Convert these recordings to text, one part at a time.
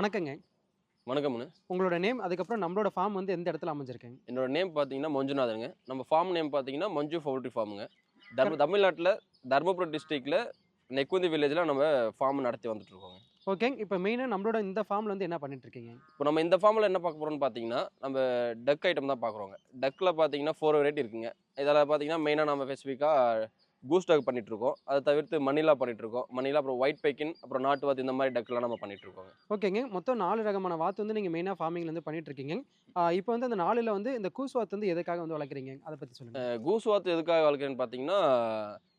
வணக்கங்க. வணக்கம்ண்ணு உங்களோட நேம் அதுக்கப்புறம் நம்மளோட ஃபார்ம் வந்து எந்த இடத்துல அமைஞ்சிருக்கேங்க? என்னோட நேம் பார்த்தீங்கன்னா மஞ்சுநாதனுங்க நம்ம ஃபார்ம் நேம் பார்த்தீங்கன்னா மஞ்சு பவுல்ட்ரி ஃபார்முங்க தர்ம தமிழ்நாட்டில் தருமபுரம் டிஸ்ட்ரிக்டில் நெக்குந்தி வில்லேஜில் நம்ம ஃபார்ம் நடத்தி வந்துட்டு இருக்கோங்க. ஓகேங்க இப்போ மெயினாக நம்மளோட இந்த ஃபார்மில் வந்து என்ன பண்ணிட்டு இருக்கீங்க? இப்போ நம்ம இந்த ஃபார்மில் என்ன பார்க்க போகிறோம்னு பார்த்தீங்கன்னா நம்ம டக் ஐட்டம் தான் பார்க்குறோங்க. டக்கில் பார்த்தீங்கன்னா ஃபோர் வெரைட்டி இருக்குங்க. இதில் பார்த்தீங்கன்னா மெயினாக நம்ம ஸ்பெசிஃபிக்காக கூஸ் டக் பண்ணிட்டு இருக்கோம் அதை தவிர்த்து மணிலா பண்ணிட்டு இருக்கோம் மணிலா அப்புறம் ஒயிட் பைக்கின் அப்புறம் நாட்டு வாத்து இந்த மாதிரி டக்லாம் நம்ம பண்ணிட்டு இருக்கோங்க ஓகேங்க. மொத்தம் நாலு ரகமான வாத்து வந்து நீங்கள் மெயினாக ஃபார்மிங்ல வந்து பண்ணிட்டு இருக்கீங்க ஆ, இப்போ வந்து அந்த நாலுல வந்து இந்த கூஸ் வாத்து வந்து எதுக்காக வந்து வளர்க்குறீங்க? அதை பற்றி சொல்லுங்க. கூஸ் வாத்து எதுக்காக வளர்க்குறேன்னு பார்த்தீங்கன்னா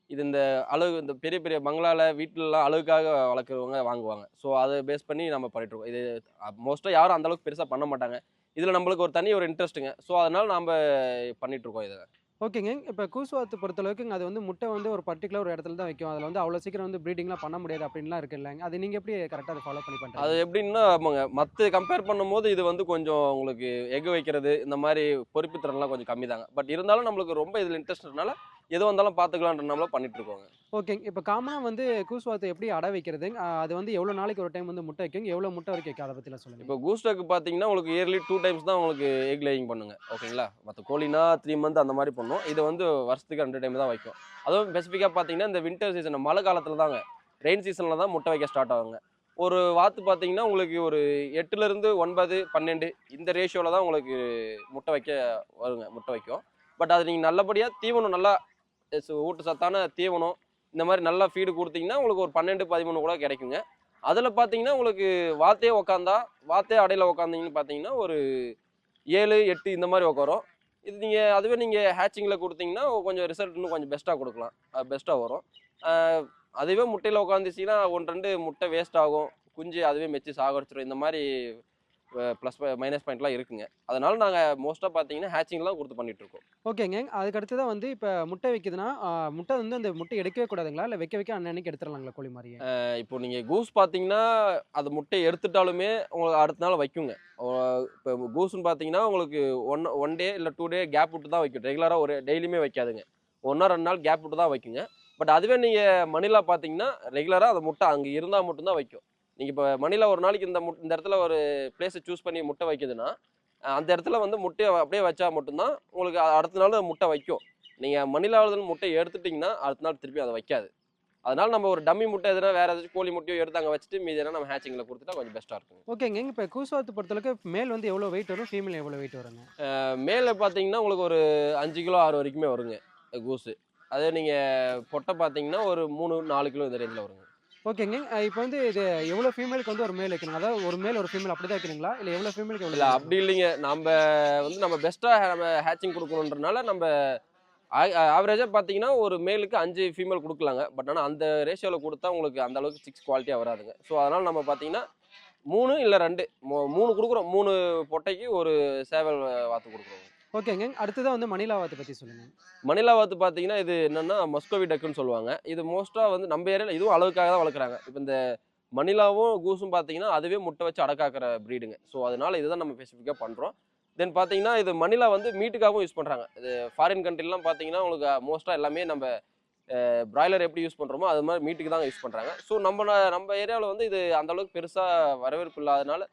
இது இந்த அழகு இந்த பெரிய பெரிய பங்களால வீட்டிலலாம் அழகுக்காக வளர்க்குறவங்க வாங்குவாங்க. ஸோ அதை பேஸ் பண்ணி நம்ம பண்ணிட்டு இருக்கோம் இது மோஸ்ட்டாக யாரும் அந்த அளவுக்கு பெருசாக பண்ண மாட்டாங்க. இதில் நம்மளுக்கு ஒரு தனி ஒரு இன்ட்ரெஸ்ட்டுங்க ஸோ அதனால நம்ம பண்ணிட்டு இருக்கோம் இதை. ஓகேங்க. இப்போ கூசுவாத்து பொறுத்தளவுக்குங்க பொறுத்தளவுக்கு அது வந்து முட்டை வந்து ஒரு பர்டிகுலர் ஒரு இடத்துல தான் வைக்கும். அதில் வந்து அவ்வளோ சீக்கிரம் வந்து ப்ரீடிங்லாம் பண்ண முடியாது அப்படின்லாம் இருக்கு இல்லைங்க. அது நீங்கள் எப்படி கரெக்டாக அதை ஃபாலோ பண்ணி அது எப்படின்னா ஆமாங்க. மற்ற கம்பேர் பண்ணும்போது இது வந்து கொஞ்சம் உங்களுக்கு எக் வைக்கிறது இந்த மாதிரி பொறுப்பு திறன்லாம் கொஞ்சம் கம்மி தாங்க பட் இருந்தாலும் நம்மளுக்கு ரொம்ப இதில் இன்ட்ரெஸ்ட்னால எது வந்தாலும் பார்த்துக்கலான்றனால பண்ணிட்டு இருக்கோங்க ஓகேங்க இப்போ காமனாக வந்து கூஸ் வாத்து எப்படி அடை வைக்கிறது? அது வந்து எவ்வளோ நாளைக்கு ஒரு டைம் வந்து முட்டை வைக்கும்? எவ்வளோ முட்டை வரைக்கும் வைக்கும்? அதை பற்றிலாம் சொல்லுங்கள் இப்போ கூஸ்டக்கு பார்த்தீங்கன்னா உங்களுக்கு இயர்லி டூ டைம்ஸ் தான் உங்களுக்கு எக் லேயிங் பண்ணுங்க. ஓகேங்களா? மற்ற கோழினா த்ரீ மந்த் அந்த மாதிரி பண்ணும். இது வந்து வருஷத்துக்கு ரெண்டு டைம் தான் வைக்கும். அதுவும் ஸ்பெசிஃபிக்காக பார்த்தீங்கன்னா இந்த வின்டர் சீசன் மழை காலத்தில் தாங்க. ரெயின் சீசனில் தான் முட்டை வைக்க ஸ்டார்ட் ஆகுங்க. ஒரு வாத்து பார்த்தீங்கன்னா உங்களுக்கு ஒரு எட்டுலேருந்து ஒன்பது பன்னெண்டு இந்த ரேஷியோவில் தான் உங்களுக்கு முட்டை வைக்க வருங்க முட்டை வைக்கும். பட் அது நீங்கள் நல்லபடியாக தீவனம் நல்லா எஸ், சத்தான தீவனம் இந்த மாதிரி நல்லா ஃபீடு கொடுத்தீங்கன்னா உங்களுக்கு ஒரு பன்னெண்டு பதிமூணு கூட கிடைக்குங்க. அதில் பார்த்தீங்கன்னா உங்களுக்கு வாத்தே உக்காந்தா வாத்தே அடையில் உக்காந்தீங்கன்னு பார்த்தீங்கன்னா ஒரு ஏழு எட்டு இந்த மாதிரி உட்காரும் இது நீங்கள் அதுவே நீங்கள் ஹேச்சிங்கில் கொடுத்தீங்கன்னா கொஞ்சம் ரிசல்ட் இன்னும் கொஞ்சம் பெஸ்ட்டாக கொடுக்கலாம். பெஸ்ட்டாக வரும். அதுவே முட்டையில் உட்காந்துச்சின்னா ஒன்று ரெண்டு முட்டை வேஸ்ட் ஆகும். குஞ்சு அதுவே மெச்சு சாகடிச்சிடும் இந்த மாதிரி ப்ளஸ் மைனஸ் பாயிண்ட்லாம் இருக்குங்க. அதனால நாங்கள் மோஸ்ட்டாக பார்த்தீங்கன்னா ஹேச்சிங்லாம் கொடுத்து பண்ணிட்டு இருக்கோம் ஓகேங்க. அதுக்கு அடுத்து தான் வந்து இப்போ முட்டை வைக்குதுன்னா முட்டை வந்து அந்த முட்டை எடுக்கவே கூடாதுங்களா? இல்லை வைக்க வைக்க அன்னன்னைக்கு எடுத்துடலாங்களா கோழி மாதிரியே அஹ் இப்போ நீங்கள் கூஸ் பார்த்தீங்கன்னா அது முட்டையை எடுத்துட்டாலுமே உங்களுக்கு அடுத்த நாள் வைக்குங்க. இப்போ கூஸ்ன்னு பார்த்தீங்கன்னா உங்களுக்கு ஒன் ஒன் டே இல்லை டூ டே கேப் விட்டு தான் வைக்கும். ரெகுலராக ஒரு டெய்லியுமே வைக்காதுங்க. ஒன்றா ரெண்டு நாள் கேப் விட்டு தான் வைக்குங்க. பட் அதுவே நீங்கள் மணிலா பார்த்தீங்கன்னா ரெகுலராக அந்த முட்டை அங்கே இருந்தால் மட்டும்தான் வைக்கும். நீங்கள் இப்போ மணிலா ஒரு நாளைக்கு இந்த முட் இந்த இடத்துல ஒரு பிளேஸை சூஸ் பண்ணி முட்டை வைக்குதுன்னா அந்த இடத்துல வந்து முட்டையை அப்படியே வச்சா மட்டும்தான் உங்களுக்கு அடுத்த நாள் முட்டை வைக்கும். நீங்கள் மணிலாவில் முட்டையை எடுத்துட்டிங்கன்னா அடுத்த நாள் திருப்பி அதை வைக்காது. அதனால நம்ம ஒரு டம்மி முட்டை எதுனா வேற ஏதாச்சும் கோழி முட்டையோ எடுத்து அங்கே வச்சுட்டு மீதி நம்ம ஹேச்சிங்கில் கொடுத்துட்டா கொஞ்சம் பெஸ்ட்டாக இருக்கும் ஓகேங்க. இப்போ கூசுவாத்து பொறுத்தளவுக்கு மேல் வந்து எவ்வளோ வெயிட் வரும்? ஃபீமேல் எவ்வளோ வெயிட் வருங்க? மேலே பார்த்தீங்கன்னா உங்களுக்கு ஒரு அஞ்சு கிலோ ஆறு வரைக்குமே வருங்க கூஸு அதே நீங்கள் பொட்டை பார்த்தீங்கன்னா ஒரு மூணு நாலு கிலோ இந்த ரேஞ்சில் வருங்க. ஓகேங்க. இப்போ வந்து இது எவ்வளோ ஃபீமேலுக்கு வந்து ஒரு மேல் வைக்கணும் அதாவது ஒரு மேல் ஒரு ஃபீமேல் அப்படி தான் வைக்கணுங்களா? இல்லை எவ்வளோ ஃபீமேலுக்கு இல்லை எவ்வளோ அப்படி இல்லைங்க. நம்ம வந்து நம்ம பெஸ்ட்டாக நம்ம ஹேச்சிங் கொடுக்கணுன்றனால நம்ம ஆவரேஜாக பார்த்தீங்கன்னா ஒரு மேலுக்கு அஞ்சு ஃபீமேல் கொடுக்கலாங்க. பட் ஆனால் அந்த ரேஷியோவில் கொடுத்தா உங்களுக்கு அந்த அளவுக்கு சிக்ஸ் குவாலிட்டியாக வராதுங்க. ஸோ அதனால் நம்ம பார்த்தீங்கன்னா மூணு இல்லை ரெண்டு. மூ- மூணு கொடுக்குறோம். மூணு பொட்டைக்கு ஒரு சேவல் வாத்து கொடுக்குறோம் ஓகேங்க. அடுத்ததான் வந்து மணிலா வாத்து பற்றி சொல்லுங்கள் மணிலா வாத்து பார்த்தீங்கன்னா இது என்னென்னா மஸ்கோவி டக்குன்னு சொல்லுவாங்க. இது மோஸ்ட்டாக வந்து நம்ம ஏரியாவில் இதுவும் அளவுக்காக தான் வளர்க்குறாங்க. இப்போ இந்த மணிலாவும் கூஸும் பார்த்தீங்கன்னா அதுவே முட்டை வச்சு அடக்காக்கிற ப்ரீடுங்க ஸோ அதனால இதுதான் நம்ம ஸ்பெசிஃபிக்காக பண்ணுறோம் தென் பார்த்தீங்கன்னா இது மணிலா வந்து மீட்டுக்காகவும் யூஸ் பண்ணுறாங்க இது ஃபாரின் கண்ட்ரிலாம் பார்த்தீங்கன்னா உங்களுக்கு மோஸ்ட்டாக எல்லாமே நம்ம பிராய்லர் எப்படி யூஸ் பண்ணுறோமோ அது மாதிரி மீட்டுக்கு தான் யூஸ் பண்ணுறாங்க ஸோ நம்ம நம்ம ஏரியாவில் வந்து இது அந்த அளவுக்கு பெருசாக வரவேற்பு இல்லாதனால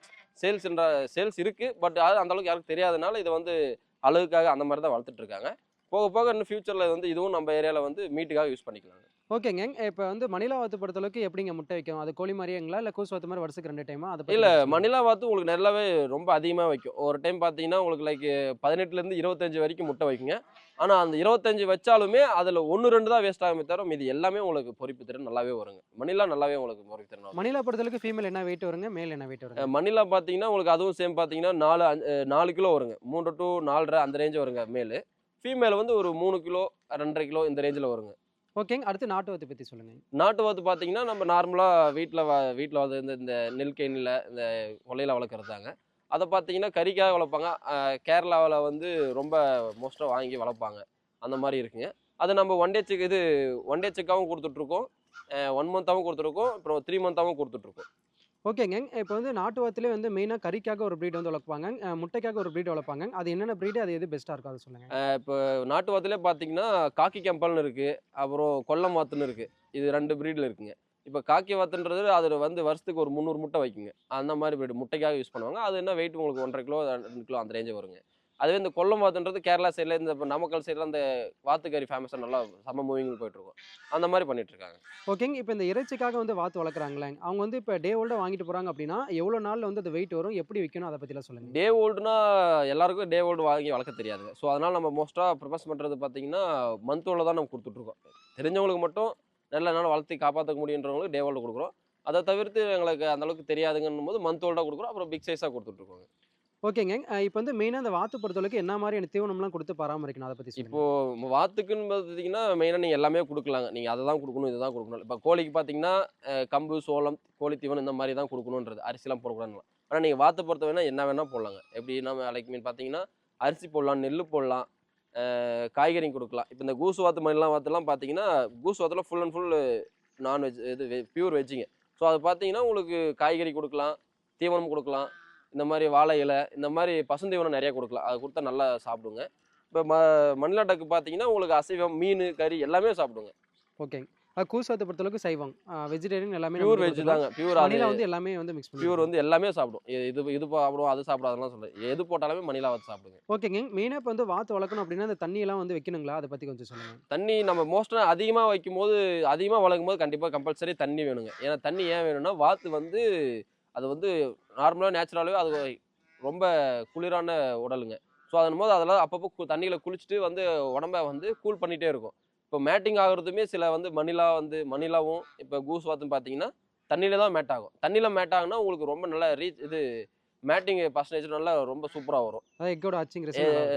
சேல்ஸ்ன்ற சேல்ஸ் இருக்குது பட் அது அந்த அளவுக்கு யாருக்கும் தெரியாதனால இதை வந்து அழகுக்காக அந்த மாதிரி தான் வளர்த்துட்ருக்காங்க போக போக இன்னும் ஃபியூச்சரில் வந்து இதுவும் நம்ம ஏரியாவில் வந்து மீட்டுக்காக யூஸ் பண்ணிக்கலாம் ஓகேங்க இப்போ வந்து மணிலா வாத்து பொறுத்தளவுக்கு எப்படிங்க முட்டை வைக்கும்? அது கோழி மாதிரியாங்களா இல்லை கூசு வாத்து மாதிரி வருஷத்துக்கு ரெண்டு டைமா அதை இல்லை. மணிலா வாத்து உங்களுக்கு நல்லாவே ரொம்ப அதிகமாக வைக்கும். ஒரு டைம் பார்த்தீங்கன்னா உங்களுக்கு லைக் பதினெட்டுலேருந்து இருபத்தஞ்சு வரைக்கும் முட்டை வைக்குங்க. ஆனால் அந்த இருபத்தஞ்சு வச்சாலுமே அதில் ஒன்று ரெண்டு தான் வேஸ்ட் ஆகுமே தவிர மீதி எல்லாமே உங்களுக்கு பொறிப்பு திறன் நல்லாவே வருங்க. மணிலா நல்லாவே உங்களுக்கு பொறிப்பு திறன் மணிலா பொறுத்தளவுக்கு ஃபீமேல் என்ன வெயிட் வருங்க? மேல் என்ன வெயிட் வருங்க? மணிலா பார்த்தீங்கன்னா உங்களுக்கு அதுவும் சேம் பார்த்தீங்கன்னா நாலு அஞ்சு- நாலு கிலோ வருங்க. மூன்று டு நாலரை அந்த ரேஞ்ச் வருங்க மேலு ஃபீமேல் வந்து ஒரு மூணு கிலோ ரெண்டரை கிலோ இந்த ரேஞ்சில் வருங்க. ஓகேங்க. அடுத்து நாட்டு வாத்து பற்றி சொல்லுங்க. நாட்டு வாத்து பார்த்தீங்கன்னா நம்ம நார்மலாக வீட்டில் வ வீட்டில் வந்து இந்த இந்த நெல் கேணியில் இந்த கொல்லையில் வளர்க்குறது தாங்க அதை பார்த்தீங்கன்னா கறிக்காக வளர்ப்பாங்க. கேரளாவில் வந்து ரொம்ப மோஸ்ட்டாக வாங்கி வளர்ப்பாங்க. அந்த மாதிரி இருக்குங்க. அது நம்ம ஒன் டே செக் இது ஒன் டே செக்காகவும் கொடுத்துட்ருக்கோம். ஒன் மந்த்தாகவும் கொடுத்துருக்கோம் அப்புறம் த்ரீ மந்த்தாகவும் கொடுத்துட்ருக்கோம். ஓகேங்க. இப்போ வந்து நாட்டு வாத்துலேயே வந்து மெயினாக கறிக்காக ஒரு ப்ரீட் வந்து வளர்ப்பாங்க. முட்டைக்காக ஒரு ப்ரீட் வளர்ப்பாங்க. அது என்னென்ன ப்ரீடு அது எது பெஸ்ட்டாக இருக்கும் அதை இப்போ நாட்டு வாத்துலேயே பார்த்தீங்கன்னா காக்கி கெம்பல்னு இருக்குது அப்புறம் கொல்லம் வாத்துன்னு இருக்குது இது ரெண்டு ப்ரீடில் இருக்குங்க. இப்போ காக்கி வாத்துன்றது அதில் வந்து வருஷத்துக்கு ஒரு முந்நூறு முட்டை வைக்குங்க. அந்த மாதிரி ப்ரீடு முட்டைக்காக யூஸ் பண்ணுவாங்க. அது என்ன வெயிட் உங்களுக்கு ஒன்றரை கிலோ ரெண்டு கிலோ அந்த ரேஞ்சு வருங்க. அதுவே இந்த கொல்லம் வாத்துன்றது கேரளா சைடில் இந்த இப்ப நாமக்கல் சைடில் அந்த வாத்துக்கறி ஃபேமஸாக நல்லா செம்ம மூவிங் போயிட்டு இருக்கும். அந்த மாதிரி பண்ணிட்டு இருக்காங்க. ஓகேங்க. இப்போ இந்த இறைச்சிக்காக வந்து வாத்து வளர்க்குறாங்களே அவங்க வந்து இப்போ டே ஓல்டாக வாங்கிட்டு போகிறாங்க அப்படின்னா எவ்வளோ நாளில் வந்து அது வெயிட் வரும்? எப்படி விற்கணும் அதை பற்றிலாம் சொல்லுங்கள் டே ஓல்டுனா எல்லாருக்கும் டே ஓல்டு வாங்கி வளர்க்க தெரியாதுங்க ஸோ அதனால் நம்ம மோஸ்ட்டாக ப்ரிஃபர்ஸ் பண்ணுறது பார்த்தீங்கன்னா மந்த் ஓல்டு தான் நம்ம கொடுத்துட்ருக்கோம் தெரிஞ்சவங்களுக்கு மட்டும் நல்ல நாள் வளர்த்தி காப்பாற்ற முடியுன்றவங்களுக்கு டே ஓல்டு கொடுக்குறோம். அதை தவிர்த்து எங்களுக்கு அந்த அளவுக்கு தெரியாதுங்கன்னும் போது மந்த் ஓல்டாக கொடுக்குறோம். அப்புறம் பிக் சைஸாக கொடுத்துட்ருக்கோங்க ஓகேங்க. இப்போ வந்து மெயினாக அந்த வாத்து பொறுத்தளவுக்கு என்ன மாதிரியான தீவனம்லாம் கொடுத்து பராமரிக்கணும் அதை பற்றி இப்போ வாத்துக்குன்னு பார்த்தீங்கன்னா மெயினாக நீங்கள் எல்லாமே கொடுக்கலாங்க. நீங்கள் அதை தான் கொடுக்கணும் இதை தான் கொடுக்கணும். இப்போ கோழிக்கு பார்த்தீங்கன்னா கம்பு சோளம் கோழி தீவனம் இந்த மாதிரி தான் கொடுக்கணுன்றது. அரிசிலாம் போடக்கூடாது ஆனால் நீங்கள் வாத்தை பொறுத்த வேணால் என்ன வேணால் போடலாங்க. எப்படி நம்ம லைக் மீன் பார்த்தீங்கன்னா அரிசி போடலாம் நெல் போடலாம் காய்கறி கொடுக்கலாம். இப்போ இந்த கூசு வாத்து மாதிரிலாம் வாத்துலாம் பார்த்தீங்கன்னா கூசு வாத்துல full and full non veg இது பியூர் வெஜ்ஜுங்க ஸோ அது பார்த்தீங்கன்னா உங்களுக்கு காய்கறி கொடுக்கலாம் தீவனம் கொடுக்கலாம் இந்த மாதிரி வாழை இலை இந்த மாதிரி பசுந்தீவனம் நிறைய கொடுக்கலாம். அது கொடுத்தா நல்லா சாப்பிடுங்க. இப்போ ம மணிலாட்டக்கு பார்த்தீங்கன்னா உங்களுக்கு அசைவம் மீன் கறி எல்லாமே சாப்பிடுங்க. ஓகேங்க. அது கூசு வாத்தை பொறுத்தளவுக்கு சைவம். வெஜிடேரியன் எல்லாமே பியூர் வெஜ் தாங்க. பியூர் அது மணிலா வந்து எல்லாமே வந்து மிக்ஸ் பியூர் வந்து எல்லாமே சாப்பிடும். இது இது சாப்பிடும் அது சாப்பிடும் அதெல்லாம் சொல்ல எது போட்டாலுமே மணிலா வாத்து சாப்பிடுங்க. ஓகேங்க. மெயினாக இப்போ வந்து வாத்து வளர்க்கணும் அப்படின்னா அந்த தண்ணியெல்லாம் வந்து வைக்கணுங்களா? அதை பற்றி கொஞ்சம் சொல்லுங்கள் தண்ணி நம்ம மோஸ்ட்டாக அதிகமாக வைக்கும்போது அதிகமாக வளர்க்கும் போது கண்டிப்பாக கம்பல்சரி தண்ணி வேணுங்க. ஏன்னா தண்ணி ஏன் வேணும்னா வாத்து வந்து அது வந்து நார்மலாக நேச்சுரலாகவே அது ரொம்ப குளிரான உடலுங்க. ஸோ அதன் போது அதெல்லாம் அப்பப்போ தண்ணியில் குளிச்சுட்டு வந்து உடம்ப வந்து கூல் பண்ணிகிட்டே இருக்கும். இப்போ மேட்டிங் ஆகுறதுமே சில வந்து மணிலா வந்து மணிலாவும் இப்போ கூஸ் வாத்தும் பார்த்தீங்கன்னா தண்ணியில தான் மேட் ஆகும். தண்ணியில் மேட் ஆகுனா உங்களுக்கு ரொம்ப நல்ல ரீச் இது மேட்டிங் பர்சன்டேஜ் நல்லா ரொம்ப சூப்பராக வரும். எக்கோட ஆச்சிங்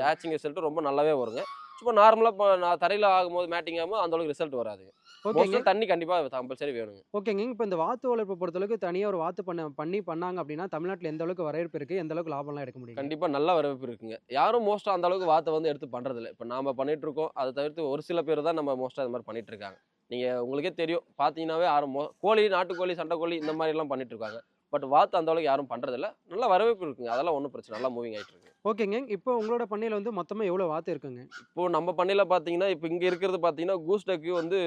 ஆச்சிங் ரிசல்ட் ரொம்ப நல்லாவே வருங்க. சும்மா நார்மலாக இப்போ நான் தரையில் ஆகும்போது மேட்டிங் ஆகும்போது அந்த அளவுக்கு ரிசல்ட் ஓகேங்க மோஸ்ட்லி தண்ணி கண்டிப்பாக கம்பல்சரி வேணுங்க. ஓகேங்க. இப்போ இந்த வாத்து வளர்ப்பு பொறுத்தளவுக்கு தனியாக ஒரு வாத்து பண்ண பண்ணி பண்ணாங்க அப்படின்னா தமிழ்நாட்டில் எந்த அளவுக்கு வரவேற்பு இருக்குது எந்த அளவுக்கு லாபம்லாம் எடுக்க முடியும் கண்டிப்பாக நல்ல வரவேற்பு இருக்குங்க. யாரும் மோஸ்ட்டாக அந்த அளவுக்கு வாத்தை வந்து எடுத்து பண்ணுறதில்ல இப்போ நாம பண்ணிட்டு இருக்கோம். அதை தவிர்த்து ஒரு சில பேர் தான் நம்ம மோஸ்ட்டாக இந்த மாதிரி பண்ணிட்டு இருக்காங்க. நீங்கள் உங்களுக்கே தெரியும். பார்த்தீங்கன்னாவே யாரும் மோ கோழி நாட்டுக்கோழி சண்டைக்கோழி இந்த மாதிரிலாம் பண்ணிட்டு இருக்காங்க. பட் வாத்து அந்த அளவுக்கு யாரும் பண்ணுறதில்ல நல்ல வரவேற்பு இருக்குங்க. அதெல்லாம் ஒன்றும் பிரச்சனை நல்லா மூவிங் ஆகிட்டு இருக்கு ஓகேங்க. இப்போ உங்களோட பண்ணையில் வந்து மொத்தமாக எவ்வளோ வாத்து இருக்குங்க? இப்போ நம்ம பண்ணையில் பார்த்தீங்கன்னா இப்போ இங்கே இருக்கிறது பார்த்தீங்கன்னா கூஸ் டக்கு வந்து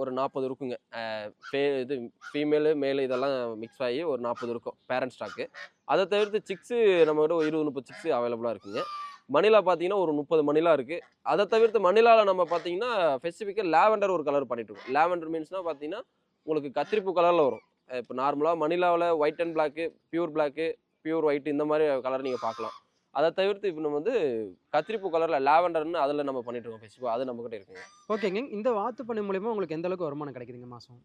ஒரு நாற்பது இருக்குங்க. ஃபே இது ஃபீமேலு மேலு இதெல்லாம் மிக்ஸ் ஆகி ஒரு நாற்பது இருக்கும். பேரண்ட் ஸ்டாக்கு அதை தவிர்த்து சிக்ஸு நம்ம கிட்ட ஒரு இருபது முப்பது சிக்ஸு அவைலபிளாக இருக்குங்க. மணிலா பார்த்தீங்கன்னா ஒரு முப்பது மணிலா இருக்குது அதை தவிர்த்து மணிலாவில் நம்ம பார்த்தீங்கன்னா ஸ்பெசிஃபிக்காக லேவெண்டர் ஒரு கலர் பண்ணிட்டு இருக்கோம். லேவெண்டர் மீன்ஸ்னால் பார்த்தீங்கன்னா உங்களுக்கு கத்திரிப்பூ கலரில் வரும். இப்போ நார்மலாக மணிலாவில் white and black pure black pure white இந்த மாதிரி கலர் நீங்கள் பார்க்கலாம். அதை தவிர்த்து இப்போ நம்ம வந்து கத்திரிப்பூ கலரில் லாவெண்டர்னு அதில் நம்ம பண்ணிட்டு இருக்கோம் ஃபெஸ்டிவல் அது நம்மக்கிட்ட இருக்குங்க. ஓகேங்க இந்த வாத்து பண்ணை மூலியமா உங்களுக்கு எந்த அளவுக்கு வருமானம் கிடைக்குதுங்க மாதம்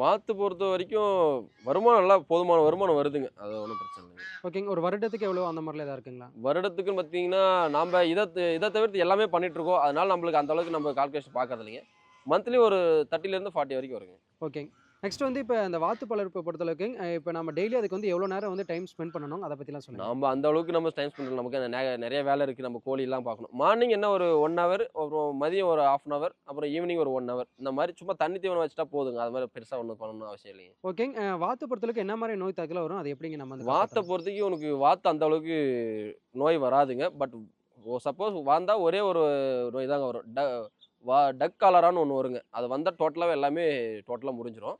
வாத்து பொறுத்த வரைக்கும் வருமானம் நல்லா போதுமான வருமானம் வருதுங்க. அது ஒன்றும் பிரச்சனை இல்லைங்க. ஓகேங்க ஒரு வருடத்துக்கு எவ்வளோ அந்த மாதிரிலாம் எதாவது இருக்குங்களா? வருடத்துக்குன்னு பார்த்தீங்கன்னா நம்ம இதை இதை தவிர்த்து எல்லாமே பண்ணிட்டு இருக்கோம். அதனால நம்மளுக்கு அந்த அளவுக்கு நம்ம கால்குலேஷன் பார்க்கறது இல்லைங்க. மந்த்லி ஒரு தேர்ட்டிலேருந்து ஃபார்ட்டி வரைக்கும் வருங்க. ஓகேங்க நெக்ஸ்ட் வந்து இப்போ இந்த வாத்து வளர்ப்பு பொறுத்தளவுக்கு இப்போ நம்ம டெய்லி அதுக்கு வந்து எவ்வளோ நேரம் வந்து டைம் ஸ்பெண்ட் பண்ணணும்? அதை பற்றிலாம் சொல்லுங்கள் நம்ம அந்த அளவுக்கு நம்ம டைம் ஸ்பெண்ட் நமக்கு அந்த நெ- நிறைய வேலை இருக்குது நம்ம கோழிலாம் பார்க்கணும். மார்னிங் என்ன ஒரு ஒன் ஹவர் அப்புறம் மதியம் ஒரு ஹாஃப் அன் ஹவர் அப்புறம் ஈவினிங் ஒரு ஒன் ஹவர் இந்த மாதிரி சும்மா தண்ணி தீவனம் வச்சுட்டா போதுங்க. அது மாதிரி பெருசாக ஒன்றும் பண்ணணும்னு அவசியம் இல்லைங்க. ஓகேங்க வாத்து பொறுத்தளவுக்கு என்ன மாதிரி நோய் தாக்கல வரும்? அது எப்படிங்க நம்ம வாத்தை? பொறுத்தவரைக்கும் உனக்கு வாத்து அந்த அளவுக்கு நோய் வராதுங்க. பட் சப்போஸ் வந்தால் ஒரே ஒரு நோய் தாங்க வரும். ட வா டக் காலரான்னு ஒன்று வருங்க. அது வந்தால் டோட்டலாகவே எல்லாமே டோட்டலாக முடிஞ்சிடும்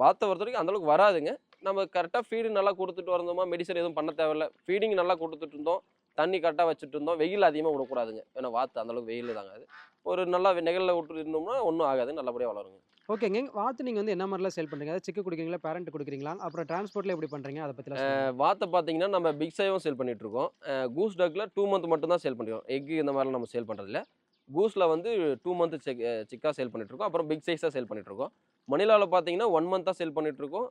வாத்தை பொறுத்த வரைக்கும் அந்த அளவுக்கு வராதுங்க. நம்ம கரெக்டாக ஃபீடு நல்லா கொடுத்துட்டு வந்தோமா மெடிசன் எதுவும் பண்ண தேவையில்ல. ஃபீடிங் நல்லா கொடுத்துட்டு இருந்தோம். தண்ணி கரெக்டாக வச்சுட்டு இருந்தோம். வெயில் அதிகமாக விடக்கூடாதுங்க. ஏன்னா வாத்து அந்த அளவுக்கு வெயில் தாங்க அது. ஒரு நல்லா நிழலில் விட்டு இருந்தோம்னா ஒன்றும் ஆகாது. நல்லபடியாக வளருங்க. ஓகேங்க. வாத்து நீங்கள் வந்து என்ன மாதிரிலாம் சேல் பண்ணுறீங்க அதாவது சிக்கு கொடுக்குறீங்களா? பேரண்ட் கொடுக்குறீங்களா? அப்புறம் டிரான்ஸ்போர்ட்டில் எப்படி பண்ணுறீங்க அதை சொல்லுங்கள் வாத்தை பார்த்தீங்கன்னா நம்ம பிக் சைவும் சேல் பண்ணிட்டு இருக்கோம். கூஸ் டக்கில் டூ மந்த் மட்டும் தான் சேல் பண்ணிருக்கோம் எக் இந்த மாதிரிலாம் நம்ம சேல் பண்ணுறதில்ல கூஸில் வந்து டூ மந்த் செக் சிக்காக சேல் பண்ணிட்டு இருக்கோம். அப்புறம் பிக் சைஸாக சேல் பண்ணிட்டு இருக்கோம். மணிலாவில் பார்த்தீங்கன்னா ஒன் மந்த்தாக சேல் பண்ணிட்டு இருக்கோம்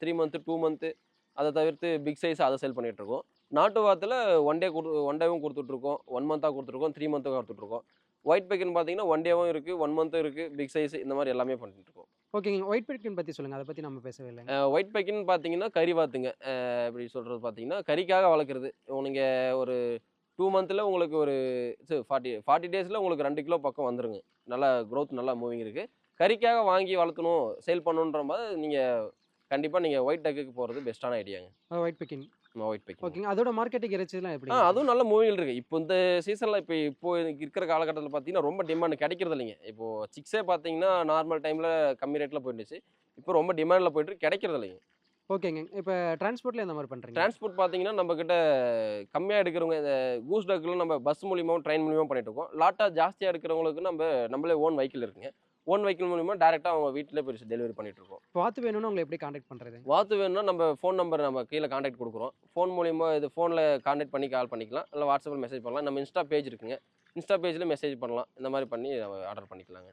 த்ரீ மந்த்து டூ மந்த்து அதை தவிர்த்து பிக் சைஸ் அதை சேல் பண்ணிட்டு இருக்கோம் நாட்டு வாத்தில் ஒன் டே கொடு ஒன் டேவும் கொடுத்துட்ருக்கோம் ஒன் மந்த்தாக கொடுத்துருக்கோம் த்ரீ மந்த்துக்கு கொடுத்துட்ருக்கோம் ஒயிட் பேக்கன் பார்த்தீங்கன்னா ஒன் டேவும் இருக்குது ஒன் மந்த்தும் இருக்குது பிக் சைஸ் இந்த மாதிரி எல்லாமே பண்ணிட்டு இருக்கோம் ஓகேங்க ஒயிட் பெட்கின் பற்றி சொல்லுங்கள் அதை பற்றி நம்ம பேசவே இல்லைங்க. ஒயிட் பேக்கின்னு பார்த்தீங்கன்னா கறி வாத்துங்க. அஹ் எப்படி சொல்கிறது பார்த்தீங்கன்னா கறிக்காக வளர்க்குறது. நீங்கள் ஒரு டூ மந்த்தில் உங்களுக்கு ஒரு ஃபார்ட்டி ஃபார்ட்டி டேஸில் உங்களுக்கு ரெண்டு கிலோ பக்கம் வந்துருங்க. நல்லா growth நல்லா மூவிங் இருக்குது கறிக்காக வாங்கி வளர்த்தணும் சேல் பண்ணணுன்ற மாதிரி நீங்கள் கண்டிப்பாக நீங்கள் ஒயிட் டக்குக்கு போகிறது பெஸ்ட்டான ஐடியாங்க ஒயிட் பெக்கின் ஒயிட் பேக்கிங் ஓகேங்க அதோட மார்க்கெட்டிங் இறைச்சிலாம் எப்படி? ஆ அதுவும் நல்ல மூவிங் இருக்குது இப்போ இந்த சீசனில் இப்போ இப்போ இருக்கிற காலகட்டத்தில் பார்த்தீங்கன்னா ரொம்ப டிமாண்ட் கிடைக்கிறது இல்லைங்க. இப்போ சிக்ஸே பார்த்தீங்கன்னா நார்மல் டைமில் கம்மி ரேட்டில் போயிருந்துச்சு இப்போ ரொம்ப டிமாண்டில் போயிட்டு கிடைக்கிறது இல்லைங்க. ஓகேங்க இப்போ டிரான்ஸ்போர்ட்ல எந்த மாதிரி பண்றீங்க? டிரான்ஸ்போர்ட் பார்த்தீங்கன்னா நம்ம கிட்ட கம்மியாக எடுக்கிறவங்க இந்த கூஸ் டக்குலாம் நம்ம பஸ் மூலியமாகவும் ட்ரெயின் மூலியமாக பண்ணிட்டு இருக்கோம். லாட்டாக ஜாஸ்தியாக எடுக்கிறவங்களுக்கு நம்ம நம்மளே ஓன் வெஹிக்கிள் இருக்குங்க. ஓன் வெஹிக்கிள் மூலியமாக டேரெக்டாக அவங்க வீட்டிலே போய் டெலிவரி பண்ணிட்டு இருக்கோம் வாத்து வேணும்னா உங்களை எப்படி காண்டாக்ட் பண்றது? வாத்து வேணும்னா நம்ம ஃபோன் நம்பர் நம்ம கீழே காண்டாக்ட் கொடுக்குறோம். ஃபோன் மூலியமா இது ஃபோனில் காண்டாக்ட் பண்ணி கால் பண்ணிக்கலாம். இல்லை வாட்ஸ்அப்பில் மெசேஜ் பண்ணலாம். நம்ம இன்ஸ்டா பேஜ் இருக்குங்க. இன்ஸ்டா பேஜில் மெசேஜ் பண்ணலாம். இந்த மாதிரி பண்ணி நம்ம ஆர்டர் பண்ணிக்கலாங்க.